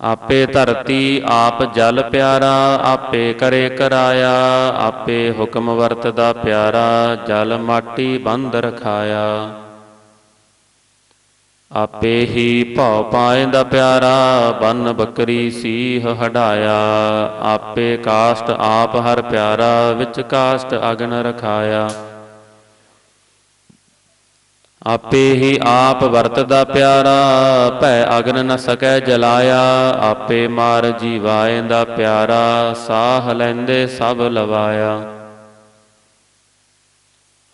ਆਪੇ ਧਰਤੀ ਆਪ ਜਲ ਪਿਆਰਾ, ਆਪੇ ਕਰੇ ਕਰਾਇਆ, ਆਪੇ ਹੁਕਮ ਵਰਤਦਾ ਪਿਆਰਾ, ਜਲ ਮਾਟੀ ਬੰਦ ਰਖਾਇਆ। ਆਪੇ ਹੀ ਭਉ ਦਾ ਪਿਆਰਾ, ਬੰਨ ਬੱਕਰੀ ਸੀਹ ਹਡਾਇਆ ਆਪੇ ਕਾਸ਼ਟ ਆਪ ਹਰ ਪਿਆਰਾ, ਵਿੱਚ ਕਾਸ਼ਟ ਅਗਨ ਰਖਾਇਆ। ਆਪੇ ਹੀ ਆਪ ਵਰਤਦਾ ਪਿਆਰਾ, ਭੈ ਅਗਨ ਨ ਸਕੈ ਜਲਾਇਆ, ਆਪੇ ਮਾਰ ਜੀਵਾਇਂਦਾ ਪਿਆਰਾ, ਸਾਹ ਲੈਂਦੇ ਸਭ ਲਵਾਇਆ।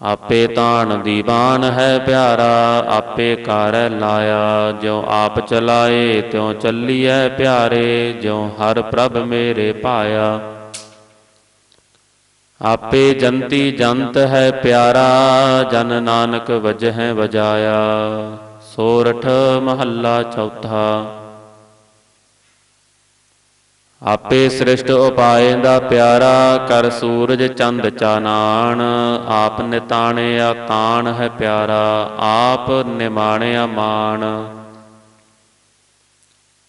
ਆਪੇ ਤਾਣ ਦੀਵਾਨ ਹੈ ਪਿਆਰਾ, ਆਪੇ ਘਰ ਲਾਇਆ, ਜਿਉ ਆਪ ਚਲਾਏ, ਤਿਉ ਚੱਲੀਐ ਪਿਆਰੇ, ਜਿਉ ਹਰ ਪ੍ਰਭ ਮੇਰੇ ਪਾਇਆ। ਆਪੇ ਜੰਤੀ ਜੰਤ ਹੈ ਪਿਆਰਾ, ਜਨ ਨਾਨਕ ਵਜਹਿ ਵਜਾਇਆ। ਸੋਰਠ ਮਹੱਲਾ ਚੌਥਾ। ਆਪੇ ਸ੍ਰਿਸ਼ਟ ਉਪਾਏ ਦਾ ਪਿਆਰਾ, ਕਰ ਸੂਰਜ ਚੰਦ ਚਾਨਾਣ ਆਪ ਨਿਤਾਣਿਆ ਤਾਣ ਹੈ ਪਿਆਰਾ, ਆਪ ਨਿਮਾਣਿਆ ਮਾਣ।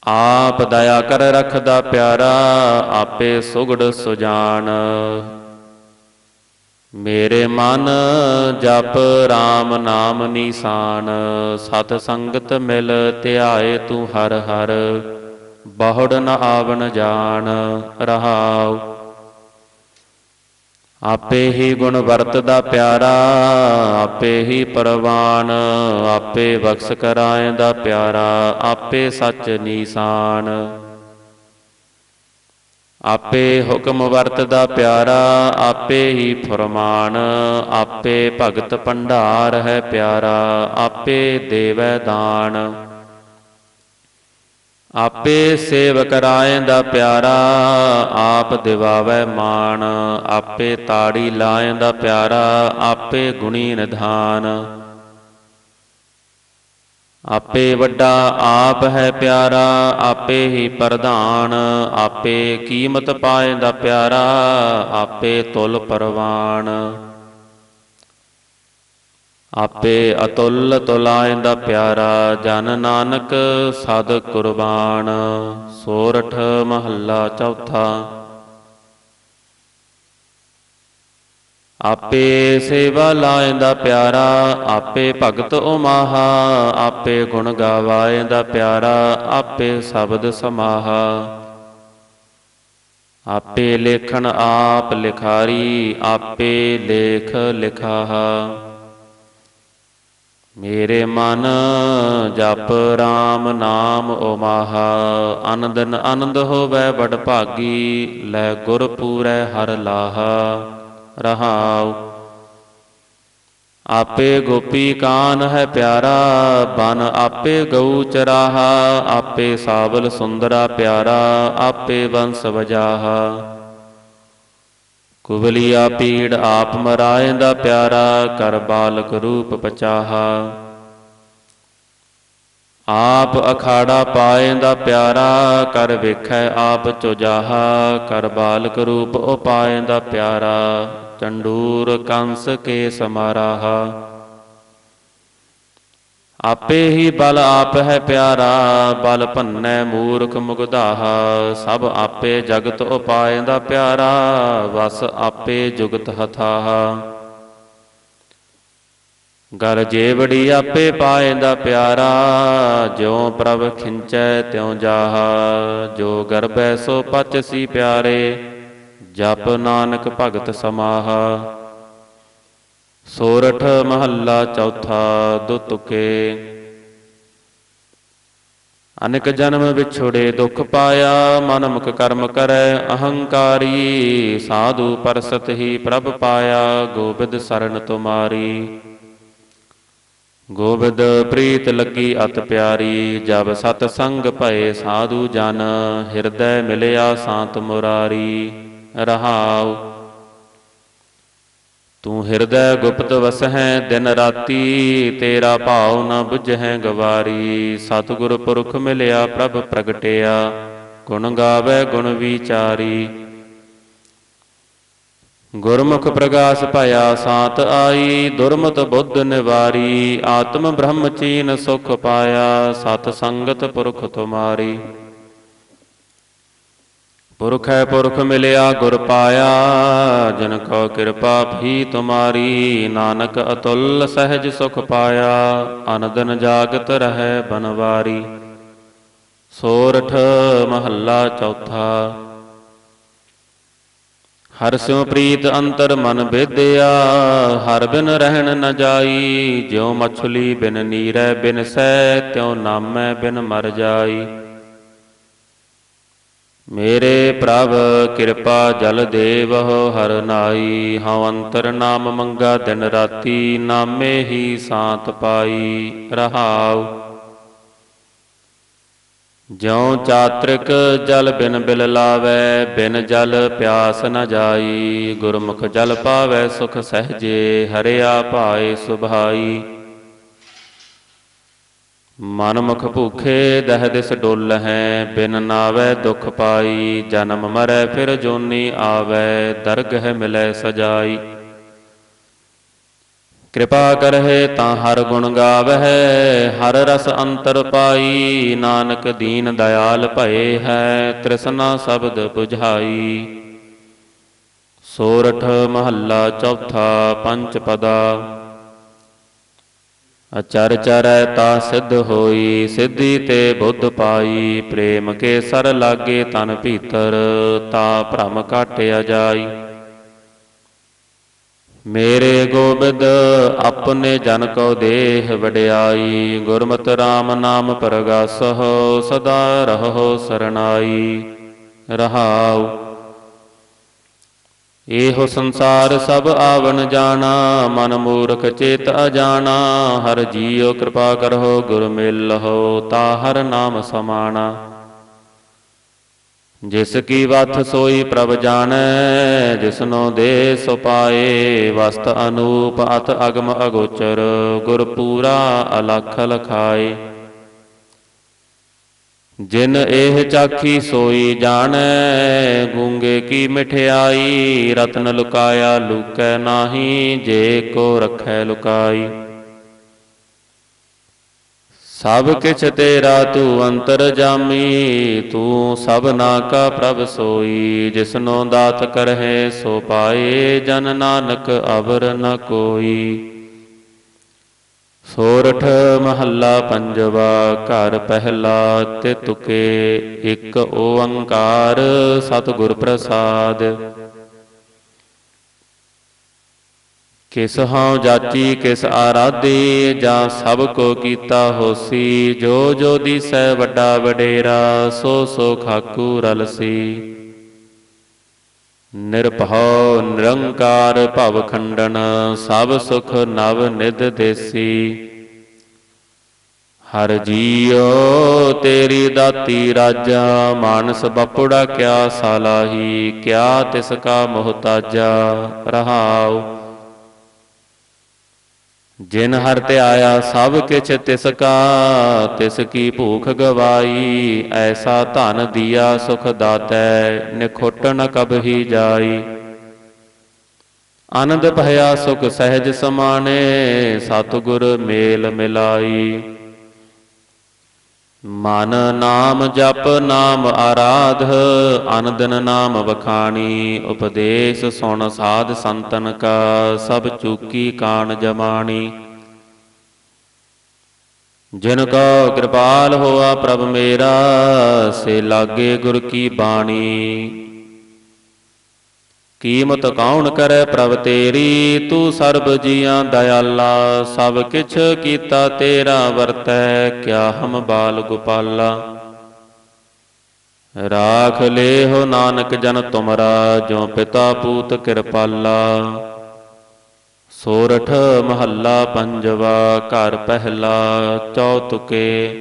ਆਪ ਦਇਆ ਕਰ ਰਖਦਾ ਪਿਆਰਾ, ਆਪੇ ਸੁਗੜ ਸੁਜਾਨ ਮੇਰੇ ਮਨ ਜਪ RAM ਨਾਮ ਨਿਸ਼ਾਨ, ਸਤ ਸੰਗਤ ਮਿਲ ਧਿਆਏ ਤੂੰ ਹਰ ਹਰ, ਬਹੁੜ ਨ ਆਵਣ ਜਾਣ ਰਹਾਉ। ਆਪੇ ਹੀ ਗੁਣ ਵਰਤਦਾ ਪਿਆਰਾ, ਆਪੇ ਹੀ ਪਰਵਾਨ, ਆਪੇ ਬਖਸ਼ ਕਰਾਏ ਦਾ ਪਿਆਰਾ, ਆਪੇ ਸੱਚ ਨਿਸ਼ਾਨ। ਆਪੇ ਹੁਕਮ ਵਰਤਦਾ ਪਿਆਰਾ, ਆਪੇ ਹੀ ਫਰਮਾਨ, ਆਪੇ ਭਗਤ ਭੰਡਾਰ ਹੈ ਪਿਆਰਾ, ਆਪੇ ਦੇਵੈ ਦਾਨ। ਆਪੇ ਸੇਵ ਦਾ ਪਿਆਰਾ, ਆਪ ਦਿਵਾਵੈ ਮਾਨ। ਆਪੇ ਤਾੜੀ ਲਾਏ ਦਾ ਪਿਆਰਾ, ਆਪੇ ਗੁਣੀ ਨਿਧਾਨ। ਆਪੇ ਵੱਡਾ ਆਪ ਹੈ ਪਿਆਰਾ, ਆਪੇ ਹੀ ਪ੍ਰਧਾਨ, ਆਪੇ ਕੀਮਤ ਪਾਏ ਦਾ ਪਿਆਰਾ, ਆਪੇ ਤੁਲ ਪਰਵਾਨ। ਆਪੇ ਅਤੁੱਲ ਤੁਲਾਇਂਦਾ ਪਿਆਰਾ, ਜਨ ਨਾਨਕ ਸਦ ਕੁਰਬਾਨ। ਸੋਰਠ ਮਹੱਲਾ ਚੌਥਾ ਆਪੇ ਸੇਵਾ ਲਾਇਂਦਾ ਪਿਆਰਾ, ਆਪੇ ਭਗਤ ਉਮਾਹਾ, ਆਪੇ ਗੁਣ ਗਾਵਾਇਂਦਾ ਪਿਆਰਾ, ਆਪੇ ਸ਼ਬਦ ਸਮਾਹਾ। ਆਪੇ ਲੇਖਣ ਆਪ ਲਿਖਾਰੀ, ਆਪੇ ਲੇਖ ਲਿਖਾਹਾ। ਮੇਰੇ ਮਨ ਜਪ RAM ਨਾਮ ਉਮਾਹਾ ਆਨੰਦਨ ਆਨੰਦ ਹੋਵੇ ਬੜ ਭਾਗੀ ਲੈ ਗੁਰ ਪੂਰੈ ਹਰ ਲਾਹਾ। ਰਹਾਉ। ਆਪੇ ਗੋਪੀ ਕਾਨ ਹੈ ਪਿਆਰਾ, ਬਨ ਆਪੇ ਗਊ ਚਰਾਹਾ, ਆਪੇ ਸਾਵਲ ਸੁੰਦਰਾ ਪਿਆਰਾ, ਆਪੇ ਬੰਸ ਵਜਾਹਾ। ਕੁਬਲੀਆ ਪੀੜ ਆਪ ਮਰਾਏ ਦਾ ਪਿਆਰਾ, ਕਰ ਬਾਲਕ ਰੂਪ ਪਚਾਹਾ। ਆਪ ਅਖਾੜਾ ਪਾਏ ਦਾ ਪਿਆਰਾ, ਕਰ ਵੇਖੈ ਆਪ ਚੁਜਾਹਾ, ਕਰ ਬਾਲਕ ਰੂਪ ਉਪਾਇਂਦਾ ਪਿਆਰਾ। ਚੰਡੂਰ ਕੰਸ ਕੇ ਸਮਾਰਾਹਾ। ਆਪੇ ਹੀ ਬਲ ਆਪ ਹੈ ਪਿਆਰਾ, ਬਲ ਭੰਨੈ ਮੂਰਖ ਮੁਗਧਾਹਾ। ਸਭ ਆਪੇ ਜਗਤ ਉਪਾਇਂਦਾ ਪਿਆਰਾ, ਵਸ ਆਪੇ ਜੁਗਤ ਹਥਾਹਾ। ਗਰ ਜੇਵੜੀ ਆਪੇ ਪਾਏ ਦਾ ਪਿਆਰਾ, ਜਿਉ ਪ੍ਰਭ ਖਿੰਚੈ ਤਿਉ ਜਾਹਾ। ਜੋ ਗਰਬੈ ਸੋ ਪਚ ਸੀ ਪਿਆਰੇ ਜਪ ਨਾਨਕ ਭਗਤ ਸਮਾਹਾ। ਸੋਰਠ ਮਹੱਲਾ ਚੌਥਾ ਦੁਤੁਕੇ ਅਨੇਕ ਜਨਮ ਵਿਛੋੜੇ ਦੁਖ ਪਾਇਆ ਮਨ ਮੁਖ ਕਰਮ ਕਰੈ, ਅਹੰਕਾਰੀ ਸਾਧੂ ਪਰਸਤ ਹੀ ਪ੍ਰਭ ਪਾਇਆ, ਗੋਬਿੰਦ ਸਰਨ ਤੁਮਾਰੀ ਗੋਬਿੰਦ ਪ੍ਰੀਤ ਲੱਗੀ ਅਤ ਪਿਆਰੀ, ਜਬ ਸਤ ਸੰਗ ਭਏ ਸਾਧੂ ਜਨ, ਹਿਰਦੈ ਮਿਲਿਆ ਸਾਤ ਮੁਰਾਰੀ। ਰਹਾਉ। ਤੂੰ ਹਿਰਦੈ ਗੁਪਤ ਵਸਹਿ, ਦਿਨ ਰਾਤੀ ਤੇਰਾ ਭਾਉ ਨ 부ਝਹਿ ਗਵਾਰੀ। ਸਤਿਗੁਰ ਪੁਰਖ ਮਿਲਿਆ, ਪ੍ਰਭ ਪ੍ਰਗਟਿਆ। ਗੁਣ ਗਾਵੇ, ਗੁਣ ਵਿਚਾਰੀ। ਗੁਰਮੁਖ ਪ੍ਰਗਾਸ ਭਇਆ, ਸਾਤ ਆਈ, ਦੁਰਮਤ ਬੁੱਧ ਨਿਵਾਰੀ। ਆਤਮ ਬ੍ਰਹਮ ਚੀਨ ਸੁਖ ਪਾਇਆ, ਸਤ ਸੰਗਤ ਪੁਰਖ ਤੁਮਾਰੀ। ਪੁਰਖ ਹੈ ਪੁਰਖ ਮਿਲਿਆ ਗੁਰ ਪਾਇਆ, ਜਿਨ ਕੋ ਕਿਰਪਾ ਭੀ ਤੁਮਾਰੀ, ਨਾਨਕ ਅਤੁੱਲ ਸਹਿਜ ਸੁਖ ਪਾਇਆ, ਅਨਦਨ ਜਾਗਤ ਰਹੈ ਬਨਵਾਰੀ। ਸੋਰਠ ਮਹੱਲਾ ਚੌਥਾ। ਹਰ ਸਿਉ ਪ੍ਰੀਤ ਅੰਤਰ ਮਨ ਬੇਦਿਆ, ਹਰ ਬਿਨ ਰਹਿਣ ਨ ਜਾਈ, ਜਿਉ ਮਛਲੀ ਬਿਨ ਨੀਰੈ ਬਿਨ ਸੈ ਤਿਉ ਨਾਮੈ ਬਿਨ ਮਰ ਜਾਈ। ਮੇਰੇ ਪ੍ਰਭ, ਕਿਰਪਾ ਜਲ ਦੇਵਹੁ, ਹਰ ਨਾਈ। ਹਉ ਅੰਤਰ ਨਾਮ ਮੰਗਾ, ਦਿਨ ਰਾਤੀ ਨਾਮੇ ਹੀ ਸਾਤ ਪਾਈ ਰਹਾਉ। ਜਿਉ ਚਾਤ੍ਰਿਕ ਜਲ ਬਿਨ ਬਿਲ ਲਾਵੈ, ਬਿਨ ਜਲ ਪਿਆਸ ਨ ਜਾਈ। ਗੁਰਮੁਖ ਜਲ ਪਾਵੈ, ਸੁਖ ਸਹਜੇ ਹਰਿਆ ਭਾਏ ਸੁਭਾਈ। ਮਨ ਮੁਖ ਭੂਖੇ ਦਹ ਦਿਸ ਡੁੱਲ ਹੈ, ਬਿਨ ਨਾਵੈ ਦੁਖ ਪਾਈ, ਜਨਮ ਮਰੈ ਫਿਰ ਜੋਨੀ ਆਵੈ ਦਰਗਹਿ ਮਿਲੈ ਸਜਾਈ। ਕਿਰਪਾ ਕਰਹਿ ਤਾਂ ਹਰ ਗੁਣ ਗਾਵਹਿ, ਹਰ ਰਸ ਅੰਤਰ ਪਾਈ, ਨਾਨਕ ਦੀਨ ਦਇਆਲ ਭਏ ਹੈ, ਤ੍ਰਿਸ਼ਨਾ ਸ਼ਬਦ 부ਝਾਈ। ਸੋਰਠ ਮਹੱਲਾ ਚੌਥਾ ਪੰਚ ਪਦਾ ਅਚਰ ਚਰੈ ਤਾ ਸਿੱਧ ਹੋਈ, ਸਿੱਧੀ ਤੇ ਬੁੱਧ ਪਾਈ। ਪ੍ਰੇਮ ਕੇ ਸਰ ਲਾਗੇ ਤਨ ਭੀਤਰ, ਤਾ ਭ੍ਰਮ ਕਾਟਿਆ ਜਾਈ ਮੇਰੇ ਗੋਬਿੰਦ, ਆਪਣੇ ਜਨ ਕੋ ਦੇਹ ਵਡਿਆਈ। ਗੁਰਮਤਿ RAM ਨਾਮ ਪਰਗਾਸਹੁ, ਸਦਾ ਰਹੋ ਸਰਣਾਈ ਰਹਾਉ ਇਹੋ ਸੰਸਾਰ ਸਭ ਆਵਣ ਜਾਣਾ, ਮਨ ਮੂਰਖ ਚੇਤ ਅਜਾਣਾ, ਹਰ ਜੀਉ ਕਿਰਪਾ ਕਰਹੁ ਗੁਰ ਮਿਲਹੁ ਤਾ ਹਰ ਨਾਮ ਸਮਾਣਾ। ਜਿਸ ਕੀ ਵਥ ਸੋਈ ਪ੍ਰਭ ਜਾਣੈ ਜਿਸਨੋ ਦੇ ਸੋ ਪਾਏ, ਵਸਤ ਅਨੂਪ ਅਤ ਅਗਮ ਅਗੋਚਰ, ਗੁਰ ਪੂਰਾ ਅਲਖ ਲਖਾਏ। ਜਿਨ ਇਹ ਚਾਖੀ ਸੋਈ ਜਾਣੈ, ਗੂੰਗੇ ਕੀ ਮਠਿਆਈ? ਰਤਨ ਲੁਕਾਇਆ ਲੁਕੈ ਨਾਹੀ, ਜੇ ਕੋ ਰਖੈ ਲੁਕਾਈ। ਸਭ ਕਿਛ ਤੇਰਾ ਤੂੰ ਅੰਤਰ ਜਾਮੀ, ਤੂੰ ਸਭਨਾ ਕਾ ਪ੍ਰਭ ਸੋਈ। ਜਿਸਨੋ ਦਾਤ ਕਰਹਿ ਸੋ ਪਾਏ, ਜਨ ਨਾਨਕ ਅਵਰ ਨ ਕੋਈ। ਸੋਰਠ ਮਹੱਲਾ ਪੰਜਵਾ, ਘਰ ਪਹਿਲਾ, ਤੇ ਤੁਕੇ, ਇੱਕ ਓੰਕਾਰ ਸਤਿਗੁਰ ਪ੍ਰਸਾਦ। ਕਿਸ ਹਉ ਜਾਚੀ, ਕਿਸ ਆਰਾਧੇ, ਜਾਂ ਸਭ ਕੋ ਕੀਤਾ ਹੋਸੀ, ਜੋ ਜੋ ਦੀ ਦੀਸੈ ਵੱਡਾ ਵਡੇਰਾ, ਸੋ ਸੋ ਖਾਕੂ ਰਲਸੀ। ਨਿਰਭਉ ਨਿਰੰਕਾਰ ਭਵ ਖੰਡਨ, ਸਭ ਸੁਖ ਨਵ ਨਿਧ ਦੇਸੀ। ਹਰ ਜੀਉ ਤੇਰੀ ਦਾਤੀ ਰਾਜਾ, ਮਾਨਸ ਬਪੁੜਾ ਕਿਆ ਸਾਲਾਹੀ, ਕਿਆ ਤਿਸ ਕਾ ਮੁਹਤਾਜਾ, ਰਹਾਉ। ਜਿਨ ਹਰ ਤੇ ਆਇਆ ਸਭ ਕਿਛ ਤਿਸ ਕਾ, ਤਿਸ ਕੀ ਭੂਖ ਗਵਾਈ, ਐਸਾ ਧਨ ਦੀਆ ਸੁਖ ਦਾਤੈ, ਨਿਖੁੱਟ ਨ ਕਬਹੀ ਜਾਈ। ਆਨੰਦ ਭਇਆ ਸੁਖ ਸਹਿਜ ਸਮਾਣੇ, ਸਤਿਗੁਰ ਮੇਲ ਮਿਲਾਈ। ਮਨ ਨਾਮ ਜਪ ਨਾਮ ਆਰਾਧ ਅਨਦਨ ਨਾਮ ਵਖਾਣੀ, ਉਪਦੇਸ਼ ਸੁਣ ਸਾਧ ਸੰਤਨ ਕਾ, ਸਭ ਚੂਕੀ ਕਾਣ ਜਮਾਣੀ। ਜਿਨ ਕੋ ਕਿਰਪਾਲ ਹੋਆ ਪ੍ਰਭ ਮੇਰਾ, ਸੇ ਲਾਗੇ ਗੁਰ ਕੀ ਬਾਣੀ। ਕੀਮਤ ਕੌਣ ਕਰੈ ਪ੍ਰਭ ਤੇਰੀ? ਤੂੰ ਸਰਬ ਜੀਆਂ ਦਇਆਲਾ, ਸਭ ਕਿਛ ਕੀਤਾ ਤੇਰਾ ਵਰਤੈ, ਕਿਆ ਹਮ ਬਾਲ ਗੋਪਾਲਾ? ਰਾਖ ਲੇਹੁ ਨਾਨਕ ਜਨ ਤੁਮਰਾ ਜੋ ਪਿਤਾ ਪੂਤ ਕਿਰਪਾਲਾ। ਸੋਰਠ ਮਹੱਲਾ ਪੰਜਵਾ, ਘਰ ਪਹਿਲਾ, ਚੌਤੁਕੇ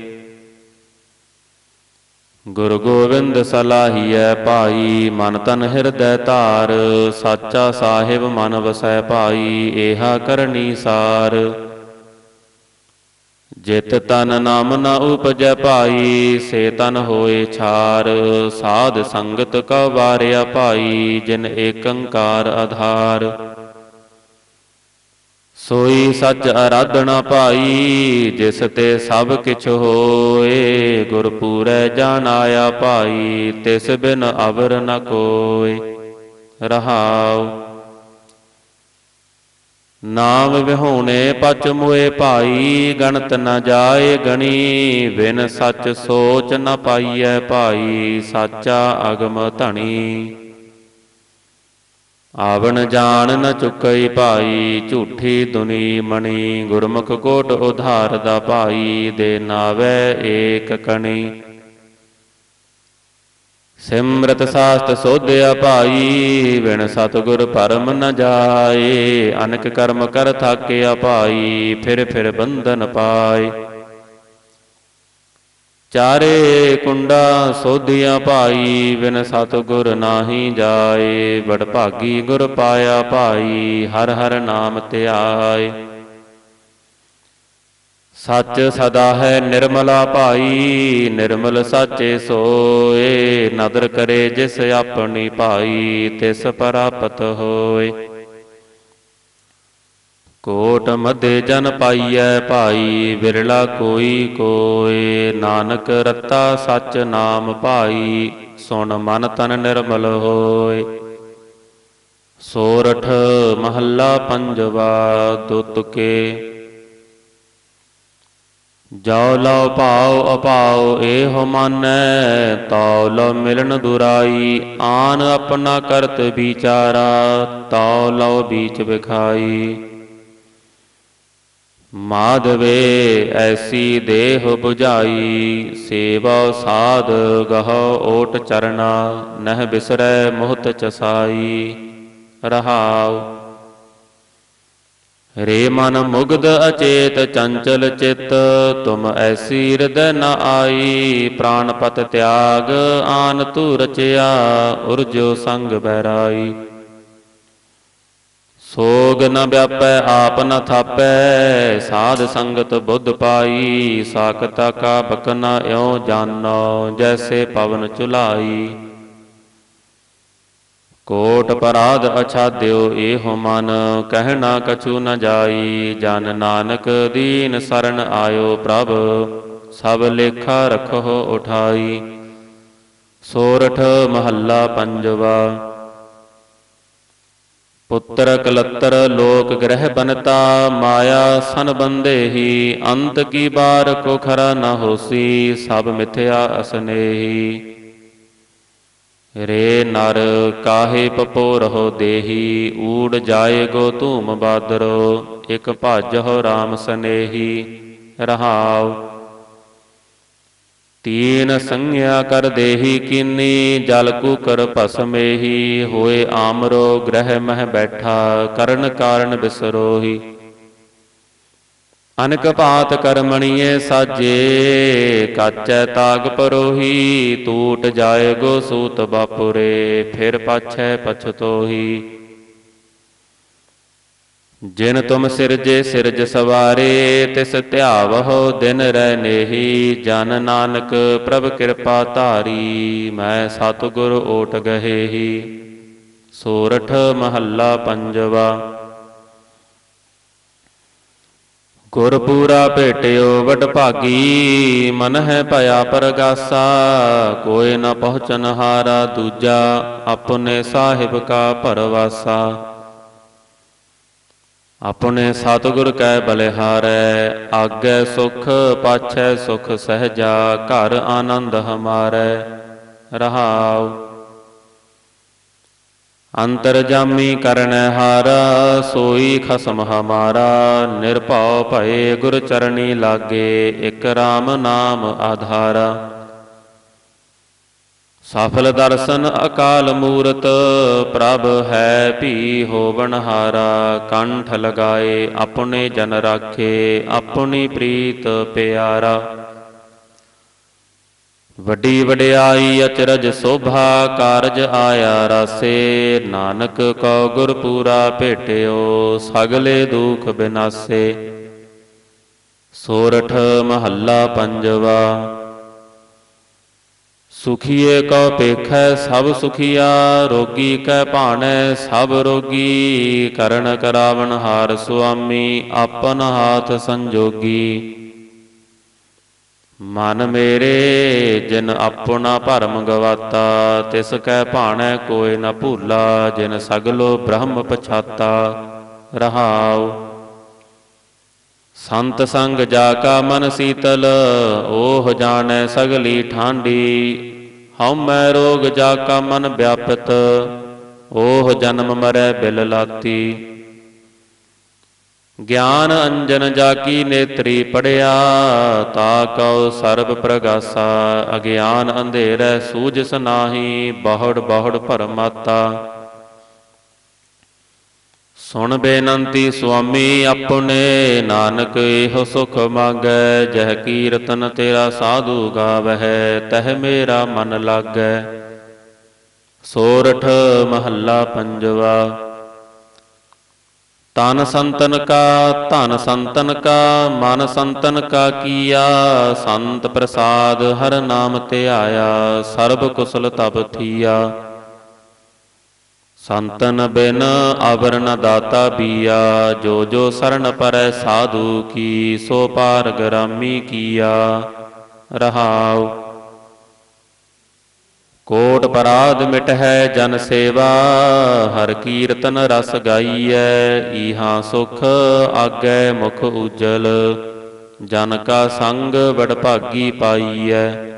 ਗੁਰੂ ਗੋਬਿੰਦ ਸਲਾਹੀਐ ਭਾਈ, ਮਨ ਤਨ ਹਿਰਦੈ ਧਾਰ, ਸਾਚਾ ਸਾਹਿਬ ਮਨ ਵਸੈ ਭਾਈ, ਏਹਾ ਕਰਨੀ ਸਾਰ। ਜਿਤ ਤਨ ਨਾਮ ਨ ਉਪਜੈ ਭਾਈ, ਸੇ ਤਨ ਹੋਏ ਛਾਰ। ਸਾਧ ਸੰਗਤ ਕਾ ਵਾਰਿਆ ਭਾਈ, ਜਿਨ ਏਕੰਕਾਰ ਆਧਾਰ। ਸੋਈ ਸੱਚ ਅਰਾਧਨਾ ਭਾਈ, ਜਿਸ ਤੇ ਸਭ ਕਿਛ ਹੋਏ ਗੁਰ ਪੂਰੈ ਜਾਣ ਆਇਆ ਭਾਈ, ਤਿਸ ਬਿਨ ਅਵਰ ਨ ਕੋਇ ਰਹਾਉ। ਨਾਮ ਵਿਹੋਣੇ ਪਚ ਮੁਏ ਭਾਈ, ਗਣਤ ਨ ਜਾਏ ਗਣੀ, ਬਿਨ ਸੱਚ ਸੋਚ ਨ ਪਾਈਐ ਭਾਈ, ਸਾਚਾ ਅਗਮ ਧਣੀ। ਆਵਣ ਜਾਣ ਨ ਚੁਕਈ ਭਾਈ, ਝੂਠੀ ਦੁਨੀ ਮਣੀ, ਗੁਰਮੁਖ ਕੋਟ ਉਧਾਰ ਦਾ ਭਾਈ, ਦੇ ਨਾਵੇ ਏਕ ਕਣੀ। ਸਿਮਰਤ ਸਾਸਤ ਸੋਧਿਆ ਭਾਈ, ਬਿਨ ਸਤਗੁਰ ਪਰਮ ਨ ਜਾਏ। ਅਨਕ ਕਰਮ ਕਰ ਥਾਕਿਆ ਭਾਈ, ਫਿਰ ਫਿਰ ਬੰਧਨ ਪਾਏ। ਚਾਰੇ ਕੁੰਡਾ ਸੋਧਿਆ ਭਾਈ, ਬਿਨ ਸਤਗੁਰ ਨਾਹੀ ਜਾਏ। ਬੜ ਭਾਗੀ ਗੁਰ ਪਾਇਆ ਭਾਈ, ਹਰ ਹਰ ਨਾਮ ਧਿਆਏ। ਸੱਚ ਸਦਾ ਹੈ ਨਿਰਮਲਾ ਭਾਈ, ਨਿਰਮਲ ਸਾਚੇ ਸੋਏ। ਨਦਰ ਕਰੇ ਜਿਸ ਆਪਣੀ ਭਾਈ, ਤਿਸ ਪ੍ਰਾਪਤ ਹੋਏ। ਕੋਟ ਮਧੇ ਜਨ ਪਾਈਐ ਭਾਈ ਵਿਰਲਾ ਕੋਈ ਕੋਏ। ਨਾਨਕ ਰਤਾ ਸੱਚ ਨਾਮ ਭਾਈ, ਸੁਣ ਮਨ ਤਨ ਨਿਰਮਲ ਹੋਏ। ਸੋਰਠ ਮਹੱਲਾ ਪੰਜਵਾ ਦੁੱਤ ਕੇ। ਜੋ ਲਉ ਭਾਉ ਅਪਾਉ ਇਹੋ ਮਾਨੈ। ਤਉ ਲਉ ਮਿਲਣ ਦੁਰਾਈ, ਆਨ ਆਪਣਾ ਕਰਤ ਵਿਚਾਰਾ। ਤਉ ਲਉ ਬੀਚ ਵਿਖਾਈ। ਮਾਧਵੇ ਐਸੀ ਦੇਹ 부ਝਾਈ ਸੇਵਾ ਸਾਧ ਗਹ ਓਟ ਚਰਨਾ ਨਹ ਬਿਸਰੈ ਮੋਹਤ ਚਸਾਈ, ਰਹਾਉ। ਰੇ ਮਨ ਮੁਗਧ ਅਚੇਤ, ਚੰਚਲ ਚਿਤ, ਤੁਮ ਐਸੀ ਹਿਰਦੈ ਨ ਆਈ ਪ੍ਰਾਨਪਤ ਤਿਆਗ, ਆਨ ਤੂ ਰਚਿਆ, ਉਰਜੋ ਸੰਗ ਬਹਿਰਾਈ। ਸੋਗ ਨ ਵਿਆਪੈ, ਆਪ ਨ ਥਾਪੈ। ਸਾਧ ਸੰਗਤ ਬੁੱਧ ਪਾਈ ਸਾਖਤਾ ਕਾ ਬਕਨਾ ਇਉ ਜਾਨੋ, ਜੈਸੇ ਪਵਨ ਚੁਲਾਈ। ਕੋਟ ਪਰਾਧ ਅਛਾਦਿਓ ਏਹੋ ਮਨ ਕਹਿਣਾ ਕਛੂ ਨ ਜਾਈ। ਜਨ ਨਾਨਕ ਦੀਨ ਸਰਣ ਆਇਓ ਪ੍ਰਭ, ਸਭ ਲੇਖਾ ਰਖੋ ਉਠਾਈ। ਸੋਰਠ ਮਹੱਲਾ ਪੰਜਵਾ ਪੁੱਤਰ ਕਲੱਤਰ ਲੋਕ ਗ੍ਰਹਿ ਬਨਤਾ, ਮਾਇਆ ਸਨ ਬੰਦੇਹੀ ਅੰਤ ਕੀ ਬਾਰ ਕੋ ਖਰਾ ਨ ਹੋਸੀ, ਸਭ ਮਿਥਿਆ ਅਸਨੇਹੀ। ਰੇ ਨਰ ਕਾਹੇ ਪਪੋ ਰਹੋ ਦੇਹੀ, ਊੜ ਜਾਏ ਗੋ ਧੂਮ ਬਾਦਰੋ, ਇਕ ਭਜਹੁ RAM ਸਨੇਹੀ, ਰਹਾਉ ਤੀਨ ਸੰਗਿਆ ਕਰ ਦੇਹੀ ਕੀਨੀ, ਜਲ ਕੂਕਰ ਭਸਮੇਹੀ ਹੋਏ ਆਮਰੋ ਗ੍ਰਹਿ ਮਹਿ ਬੈਠਾ, ਕਰਨ ਕਾਰਨ ਬਿਸਰੋਹੀ। ਅਨਕ ਭਾਤ ਕਰਮਣੀਏ ਸਾਜੇ, ਕਾਚੈ ਤਾਗ ਪਰੋਹੀ ਟੂਟ ਜਾਏ ਗੋ ਸੂਤ ਬਾਪੁਰੇ, ਫਿਰ ਪਾਛੈ ਪਛਤੋਹੀ। ਜਿਨ ਤੁਮ ਸਿਰਜੇ, ਸਿਰਜ ਸਵਾਰੇ, ਤਿਸ ਧਿਆਵਹੁ, ਦਿਨ ਰਹਿ ਨੇਹੀ, ਜਨ ਨਾਨਕ ਪ੍ਰਭ ਕਿਰਪਾ ਧਾਰੀ, ਮੈਂ ਸਤਿਗੁਰ ਓਟ ਗਹੇਹੀ। ਸੋਰਠ ਮਹੱਲਾ ਪੰਜਵਾ। ਗੁਰ ਭੇਟਿਓ, ਵਡ ਭਾਗੀ, ਮਨ ਹੈ ਭਇਆ ਪਰਗਾਸਾ, ਕੋਈ ਨ ਪਹੁੰਚਨ ਹਾਰਾ ਦੂਜਾ, ਆਪਣੇ ਸਾਹਿਬ ਕਾ ਪਰਵਾਸਾ ਆਪਣੇ ਸਤਿਗੁਰ ਕੈ ਬਲਿਹਾਰੈ, ਆਗੇ ਸੁਖ, ਪਾਛੈ ਸੁਖ ਸਹਜਾ, ਘਰ ਆਨੰਦ ਹਮਾਰੈ। ਰਹਾਉ। ਅੰਤਰ ਜਾਮੀ ਕਰਨੈ ਹਾਰਾ, ਸੋਈ ਖਸਮ ਹਮਾਰਾ। ਨਿਰਭਉ ਭਏ ਗੁਰ ਚਰਣੀ ਲਾਗੇ, ਇਕ RAM ਨਾਮ ਆਧਾਰਾ। ਸਫਲ ਦਰਸ਼ਨ ਅਕਾਲ ਮੂਰਤ, ਪ੍ਰਭ ਹੈ ਭੀ ਹੋਵਨਹਾਰਾ ਕੰਠ ਲਗਾਏ ਆਪਣੇ ਜਨ ਰਾਖੇ, ਆਪਣੀ ਪ੍ਰੀਤ ਪਿਆਰਾ। ਵੱਡੀ ਵਡਿਆਈ ਅਚਰਜ ਸੋਭਾ, ਕਾਰਜ ਆਇਆ ਰਾਸੇ, ਨਾਨਕ ਕਉ ਗੁਰ ਪੂਰਾ ਭੇਟਿਓ, ਸਗਲੇ ਦੁਖ ਬਿਨਾਸੇ। ਸੋਰਠ ਮਹੱਲਾ ਪੰਜਵਾ ਸੁਖੀਏ ਕੋ ਪੇਖੈ ਸਭ ਸੁਖੀਆ ਰੋਗੀ ਕੈ ਭਾਣੈ, ਸਭ ਰੋਗੀ ਕਰਨ ਕਰਾਵਨ ਹਾਰ ਸੁਆਮੀ, ਆਪਨ ਹਾਥ ਸੰਜੋਗੀ। ਮਨ ਮੇਰੇ ਜਿਨ ਆਪਣਾ ਭਰਮ ਗਵਾਤਾ, ਤਿਸ ਕੈ ਭਾਣੈ ਕੋਇ ਨ ਭੂਲਾ, ਜਿਨ ਸਗਲੋ ਬ੍ਰਹਮ ਪਛਾਤਾ। ਰਹਾਉ। ਸੰਤ ਸੰਗ ਜਾ ਕਾ ਮਨ ਸੀਤਲ, ਓਹ ਜਾਣੈ ਸਗਲੀ ਠਾਂਡੀ ਹਉ ਮੈ ਰੋਗ ਜਾ ਕਾ ਮਨ ਵਿਆਪਿਤ, ਓਹ ਜਨਮ ਮਰੈ ਬਿਲ ਲਾਤੀ। ਗਿਆਨ ਅੰਜਨ ਜਾ ਕੀ ਨੇਤਰੀ ਪੜਿਆ, ਤਾ ਕਉ ਸਰਬ ਪ੍ਰਗਾਸਾ, ਅਗਿਆਨ ਅੰਧੇਰੈ ਸੂਝਸ ਨਾਹੀ, ਬਹੁੜ ਬਹੁੜ ਭਰਮਾਤਾ। ਸੁਣ ਬੇਨੰਤੀ ਸੁਆਮੀ, ਆਪਣੇ ਨਾਨਕ ਇਹੋ ਸੁਖ ਮੰਗੈ, ਜਹ ਕੀਰਤਨ ਤੇਰਾ ਸਾਧੂ ਗਾਵਹਿ, ਤਹ ਮੇਰਾ ਮਨ ਲਾਗੈ। ਸੋਰਠ ਮਹੱਲਾ ਪੰਜਵਾ ਤਨ ਸੰਤਨ ਕਾ, ਧਨ ਸੰਤਨ ਕਾ, ਮਨ ਸੰਤਨ ਕਾ ਕੀਆ, ਸੰਤ ਪ੍ਰਸਾਦ ਹਰ ਨਾਮ ਧਿਆਇਆ ਸਰਬ ਕੁਸਲ ਤਪ ਥੀਆ। ਸੰਤਨ ਬਿਨ ਆਵਰਨ ਦਾਤਾ ਬੀਆ, ਜੋ ਜੋ ਸਰਣ ਪਰੈ ਸਾਧੂ ਕੀ, ਸੋ ਪਾਰ ਗਰਾਮੀ ਕੀਆ। ਰਹਾਉ। ਕੋਟ ਪਰਾਧ ਮਿਟ ਹੈ ਜਨ ਸੇਵਾ, ਹਰ ਕੀਰਤਨ ਰਸ ਗਾਈਐ, ਈਹਾ ਸੁਖ ਆਗੈ ਮੁਖ ਉਜਲ। ਜਨ ਕਾ ਸੰਗ ਬੜ ਭਾਗੀ ਪਾਈਐ।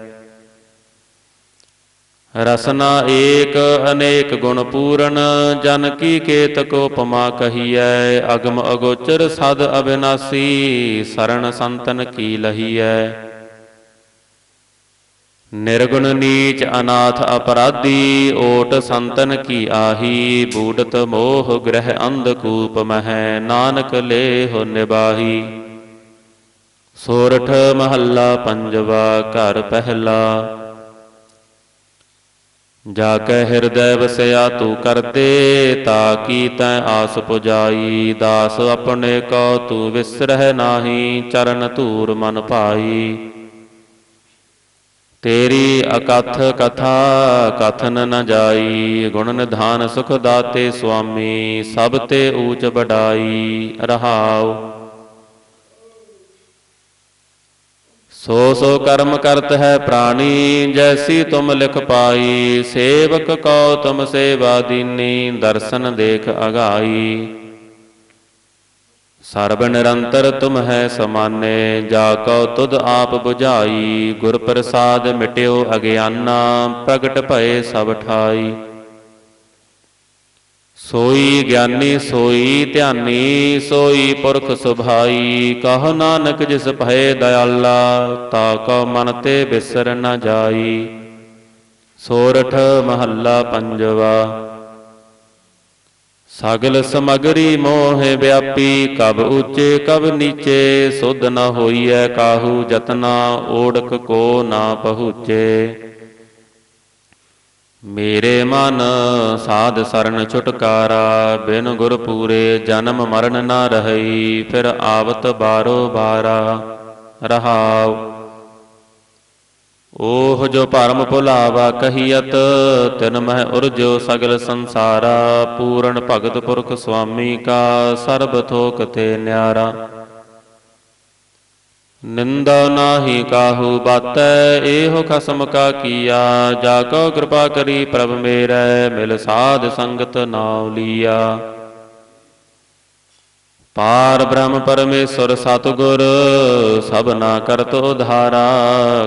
ਰਸਨਾ ਏਕ ਅਨੇਕ ਗੁਣ ਪੂਰਨ, ਜਨ ਕੀ ਕੇਤ ਕੋ ਪਮਾ ਕਹੀਐ, ਅਗਮ ਅਗੋਚਰ ਸਦ ਅਬਿਨਾਸੀ ਸਰਣ ਸੰਤਨ ਕੀ ਲਹੀਐ। ਨਿਰਗੁਣ ਨੀਚ ਅਨਾਥ ਅਪਰਾਧੀ, ਓਟ ਸੰਤਨ ਕੀ ਆਹੀ, ਬੂਡਤ ਮੋਹ ਗ੍ਰਹਿ ਅੰਧਕੂਪ ਮਹਿ, ਨਾਨਕ ਲੇਹ ਨਿਬਾਹੀ ਸੋਰਠ ਮਹੱਲਾ ਪੰਜਵਾ, ਘਰ ਪਹਿਲਾ ਜਾ ਕੇ ਹਿਰਦੈ ਵਸਿਆ ਤੂੰ ਕਰਤੇ, ਤਾ ਕੀ ਤੈ ਆਸ ਪੁਜਾਈ? ਦਾਸ ਆਪਣੇ ਕੋ ਤੂੰ ਵਿਸਰਹਿ ਨਾਹੀ, ਚਰਨ ਧੂਰ ਮਨ ਭਾਈ। ਤੇਰੀ ਅਕਥ ਕਥਾ ਕਥਨ ਨ ਜਾਈ, ਗੁਣ ਨਿਧਾਨ ਸੁਖ ਦਾਤੇ ਸੁਆਮੀ, ਸਭ ਤੇ ਊਚ ਬਡਾਈ ਰਹਾਉ। ਸੋ ਸੋ ਕਰਮ ਕਰਤ ਹੈ ਪ੍ਰਾਣੀ, ਜੈਸੀ ਤੁਮ ਲਿਖ ਪਾਈ, ਸੇਵਕ ਕੋ ਤੁਮ ਸੇਵਾ ਦੀਨੀ, ਦਰਸ਼ਨ ਦੇਖ ਅਗਾਈ। ਸਰਬ ਨਿਰੰਤਰ ਤੁਮ ਹੈ ਸਮਾਨੇ, ਜਾ ਕਉ ਤੁਧ ਆਪ 부ਝਾਈ ਗੁਰ ਪ੍ਰਸਾਦ ਮਿਟਿਓ ਅਗਿਆਨਾ, ਪ੍ਰਗਟ ਭਏ ਸਭ ਠਾਈ। ਸੋਈ ਗਿਆਨੀ, ਸੋਈ ਧਿਆਨੀ, ਸੋਈ ਪੁਰਖ ਸੁਭਾਈ, ਕਹ ਨਾਨਕ ਜਿਸ ਭਏ ਦਇਆਲਾ, ਤਾ ਕੋ ਮਨ ਤੇ ਬਿਸਰ ਨ ਜਾਈ। ਸੋਰਠ ਮਹੱਲਾ ਪੰਜਵਾ, ਸਗਲ ਸਮਗਰੀ ਮੋਹ ਵਿਆਪੀ, ਕਬ ਉੱਚੇ, ਕਬ ਨੀਚੇ, ਸੁਧ ਨ ਹੋਈਐ ਕਾਹੂ ਜਤਨਾ ਓੜਕ ਕੋ ਨਾ ਪਹੁੰਚੇ। ਮੇਰੇ ਮਨ ਸਾਧ ਸਰਨ ਛੁਟਕਾਰਾ, ਬਿਨ ਗੁਰ ਪੂਰੇ ਜਨਮ ਮਰਨ ਨਾ ਰਹੀ, ਫਿਰ ਆਵਤ ਬਾਰੋ ਬਾਰਾ, ਰਹਾਉ। ਓਹ ਜੋ ਭਰਮ ਭੁਲਾਵਾ ਕਹੀਅਤ, ਤਿਨ ਮਹਿ ਉਰਜੋ ਸਗਲ ਸੰਸਾਰਾ, ਪੂਰਨ ਭਗਤ ਪੁਰਖ ਸੁਆਮੀ ਕਾ, ਸਰਬ ਥੋਕ ਤੇ ਨਿਆਰਾ। ਨਿੰਦਾ ਨਾਹੀ ਕਾਹੂ ਬਾਤੈ, ਇਹੋ ਖਸਮ ਕਾ ਕੀਆ। ਜਾ ਕੋ ਕਿਰਪਾ ਕਰੀ ਪ੍ਰਭ ਮੇਰੈ, ਮਿਲ ਸਾਧ ਸੰਗਤ ਨਾਉ ਲੀਆ। ਪਾਰ ਬ੍ਰਹਮ ਪਰਮੇਸ਼ਰ ਸਤਿਗੁਰ ਸਭਨਾ ਕਰਤ ਉਧਾਰਾ।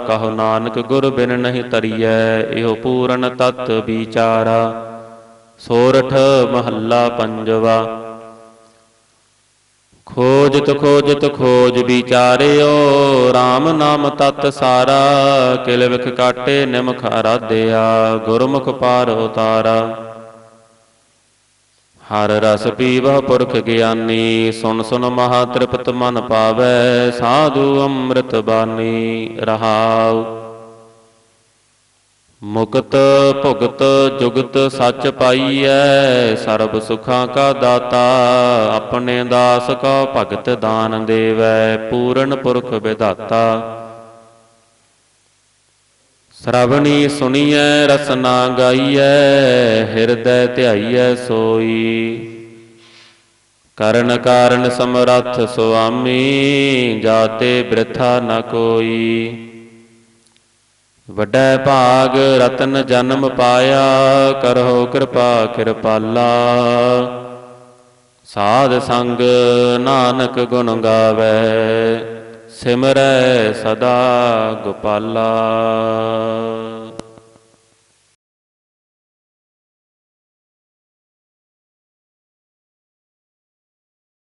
ਕਹੋ ਨਾਨਕ ਗੁਰ ਬਿਨ ਨਹੀਂ ਤਰੀਐ, ਇਹੋ ਪੂਰਨ ਤਤ ਵਿਚਾਰਾ। ਸੋਰਠ ਮਹੱਲਾ ਪੰਜਵਾ। ਖੋਜਤ ਖੋਜਤ ਖੋਜ ਵਿਚਾਰਿਓ RAM ਨਾਮ ਤਤ ਸਾਰਾ ਕਿਲ ਵਿਖ ਕਾਟੇ ਨਿਮਖ ਅਰਾਧਿਆ, ਗੁਰਮੁਖ ਪਾਰ ਉਤਾਰਾ। ਹਰ ਰਸ ਪੀਵਹ ਪੁਰਖ ਗਿਆਨੀ ਸੁਣ ਸੁਨ ਮਹਾ ਤ੍ਰਿਪਤ ਮਨ ਪਾਵੈ ਸਾਧੂ ਅੰਮ੍ਰਿਤ ਬਾਣੀ ਰਹਾਉ। ਮੁਕਤ ਭੁਗਤ ਜੁਗਤ ਸੱਚ ਪਾਈਐ, ਸਰਬ ਸੁਖਾਂ ਕਾ ਦਾਤਾ, ਆਪਣੇ ਦਾਸ ਕਾ ਭਗਤ ਦਾਨ ਦੇਵੈ, ਪੂਰਨ ਪੁਰਖ ਵਿਧਾਤਾ। ਸ਼ਰਵਣੀ ਸੁਣੀਐ, ਰਸਨਾ ਗਾਈਐ, ਹਿਰਦੈ ਧਿਆਈਐ ਸੋਈ। ਕਰਨ ਕਾਰਨ ਸਮਰੱਥ ਸੁਆਮੀ, ਜਾਤੇ ਬ੍ਰਿਥਾ ਨ ਕੋਈ। ਵੱਡਾ ਭਾਗ ਰਤਨ ਜਨਮ ਪਾਇਆ ਕਰੋ ਕਿਰਪਾ ਕਿਰਪਾਲਾ। ਸਾਧ ਸੰਗ ਨਾਨਕ ਗੁਣ ਗਾਵੇ, ਸਿਮਰੈ ਸਦਾ ਗੋਪਾਲਾ।